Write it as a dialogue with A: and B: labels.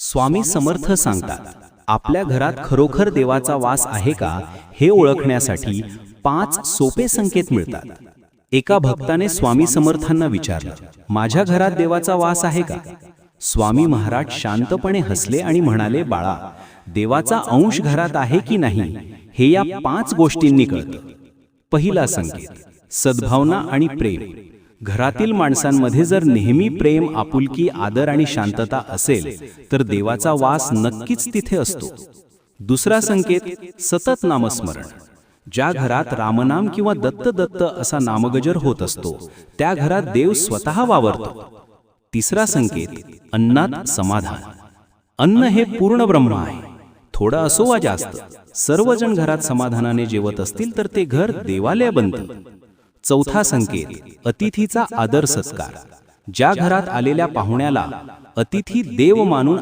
A: स्वामी समर्थ सांगतात आपल्या घरात खरोखर देवाचा वास आहे का? हे ओळखण्यासाठी पाच सोपे संकेत मिळतात. एका भक्ताने स्वामी समर्थांना विचारलं माझ्या घरात देवाचा वास आहे का? स्वामी महाराज शांतपणे हसले आणि म्हणाले बाळा देवाचा अंश घरात आहे की नाही? हे या पाच गोष्टींनी कळतं. पहिला संकेत सद्भावना आणि प्रेम. घरातील माणसांमध्ये जर नेहमी प्रेम आपुलकी आदर आणि शांतता असेल तर देवाचा वास नक्कीच तिथे असतो. दुसरा संकेत सतत नामस्मरण. ज्या घरात रामनाम किंवा दत्त दत्त असा नामगजर होत असतो त्या घरात देव स्वतः वावरतो. तिसरा संकेत अन्नात समाधान. अन्न हे पूर्ण ब्रह्म आहे. थोडं असो वा जास्त सर्वजण घरात समाधानाने जेवत असतील तर ते घर देवालय बनतं चौथा संकेत अतिथीचा आदर सत्कार. ज्या घरात आलेल्या पाहुण्याला अतिथी देव मानून